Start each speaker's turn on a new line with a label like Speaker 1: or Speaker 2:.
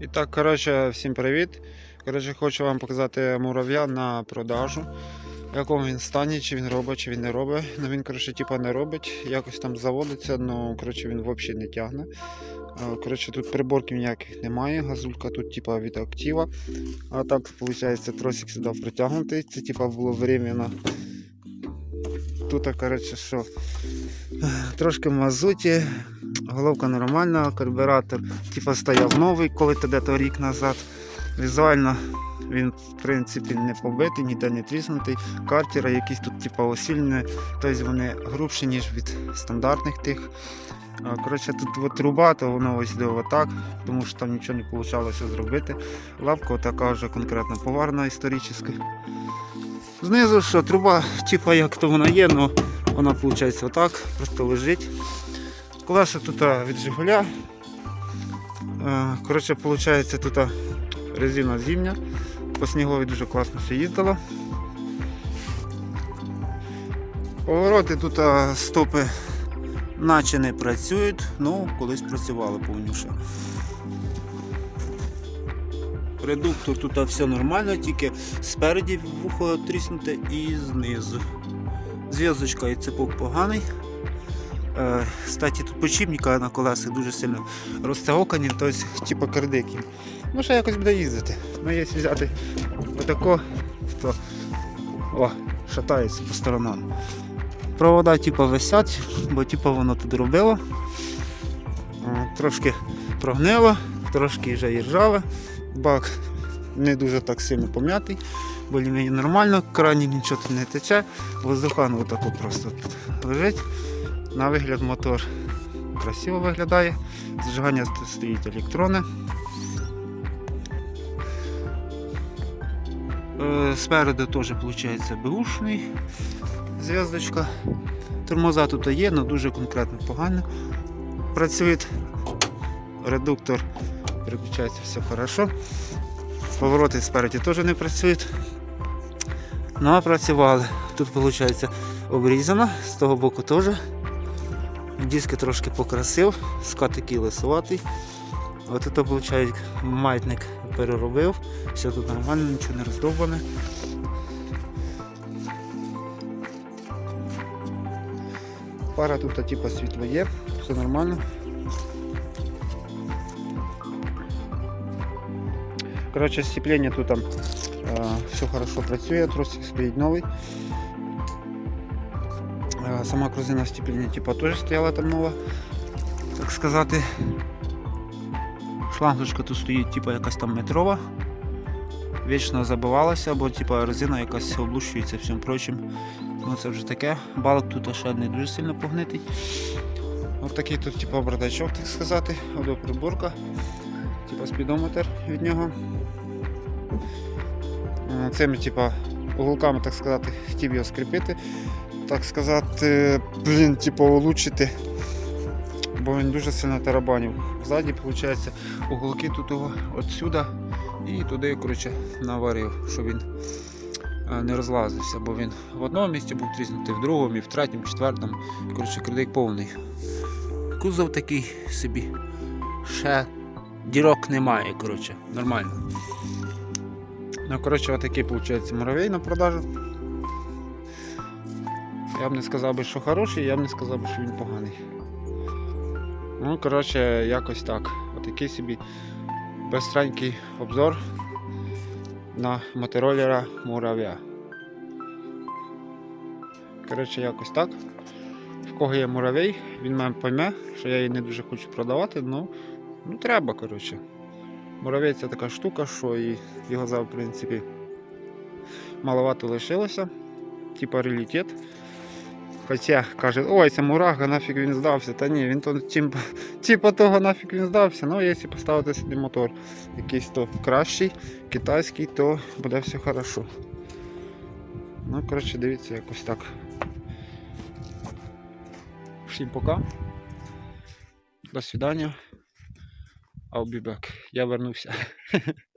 Speaker 1: І так, коротше, всім привіт. Коротше, хочу вам показати мурав'я на продажу. В якому він стані, чи він робить, чи він не робить. Ну він, коротше, типа не робить, якось там заводиться, ну коротше, він взагалі не тягне. Коротше, тут приборків ніяких немає. Газулька тут типа від актива. А так, виходить, тросик сюди притягнутий. Це типа було временно. Тут, коротше, що трошки мазуті, головка нормальна, карбюратор типа стояв новий, коли тоді то рік назад. Візуально він в принципі не побитий, ніде не тріснутий. Картера якісь тут типа осільні, тобто вони грубші, ніж від стандартних тих. Коротше, тут от труба, то воно ось йде отак, тому що там нічого не вийшло зробити. Лавка така вже конкретно поварна історична. Знизу що, труба, типа як то вона є, але вона виходить отак, просто лежить. Колеса тут від Жигуля. Е, Коротше, виходить тут резина зимня. По снігові дуже класно все їздило. Повороти тут стопи наче не працюють, ну колись працювали повніше. Редуктор тут все нормально, тільки спереді вухо тріснуте і знизу. Зв'язочка і цепок поганий. Е, Кстати, тут почіпника на колесах дуже сильно розтягокані, тобто типу кардики. Ну, ще якось буде їздити. Ну, якщо взяти отако, то о, шатається по сторонам. Провода типу, висять, бо типу, воно тут робило. Е, Трошки прогнило, трошки вже і. Бак не дуже так сильно пом'ятий, більш нормально, крані нічого тут не тече, воздухан отако просто тут лежить. На вигляд мотор красиво виглядає. Зажигання стоїть електрони. Е, Спереду теж виходить беушний зв'язочка. Тормоза тут є, але дуже конкретно погано. Працює редуктор, переключається все хорошо. Повороти спереді теж не працюють. Ну а працювали. Тут виходить обрізано, з того боку теж. Диски трошки покрасив, скат такий лисуватий. От це виходить маятник переробив. Все тут нормально, нічого не роздовбане. Пара тут типу світло є, все нормально. Коротше, сцеплення тут там е, все хорошо працює, тросик стоїть новий. Е, Сама корзина сцеплення типа теж стояла там нова, так сказати. Шлангочка тут стоїть, типа якась там метрова. Вічно забивалася, бо типа резина якась облущується всім прочим. Ну це вже таке. Балок тут ще не дуже сильно погнитий. Ось такий тут типа бардачок, так сказати, приборка, типа спідометр від нього. Е, Цими типа уголками, так сказати, хотів його скріпити. Так сказати, блін, типу, улучшити. Бо він дуже сильно тарабанів. Ззаді, виходить, уголки тут його отсюда і туди, коротше, наварив, щоб він е, не розлазився, бо він в одному місці був тріснутий, в другому, і в третьому, четвертому. Коротше, кредит повний. Кузов такий собі. Ще дірок немає, коротше, нормально. Ну, коротше, отакий, виходить, муравей на продажу. Я б не сказав би, що хороший, я б не сказав би, що він поганий. Ну, коротше, якось так. Отакий собі безстранький обзор на мотороллера мурав'я. Коротше, якось так. В кого є муравей, він мене пойме, що я її не дуже хочу продавати, ну, ну треба, коротше. Муравей це така штука, що і його в принципі, маловато лишилося. Типа релітет. Хоча каже, ой, це мурага, нафіг він здався. Та ні, він то чим, типа того нафіг він здався. Ну, якщо поставити собі мотор якийсь то кращий, китайський, то буде все хорошо. Ну, коротше, дивіться, якось так. Всім пока. До свидання. I'll be back. Я вернувся.